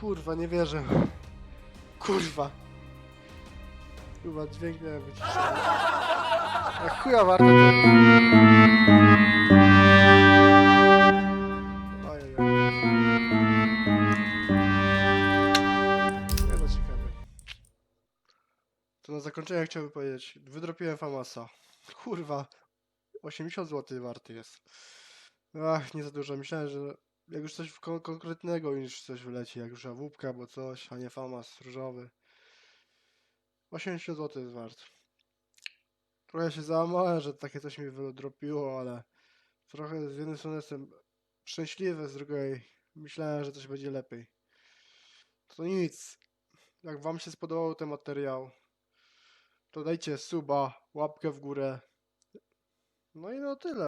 Kurwa, nie wierzę. Kurwa. Kurwa, dźwięk miał być. Jak chuja warte to... Ojej. Nie no, ciekawe. To na zakończenie chciałbym powiedzieć. Wydropiłem Famasa. Kurwa. 80 zł warty jest. Ach, nie za dużo. Myślałem, że jak już coś kon- konkretnego niż coś wyleci, jak już awupka albo coś, a nie Famas różowy. 80 zł jest wart. Trochę się załamałem, że takie coś mi wydropiło, ale trochę z jednej strony jestem szczęśliwy, z drugiej myślałem, że coś będzie lepiej. To nic. Jak wam się spodobał ten materiał, to dajcie suba, łapkę w górę. No i no tyle.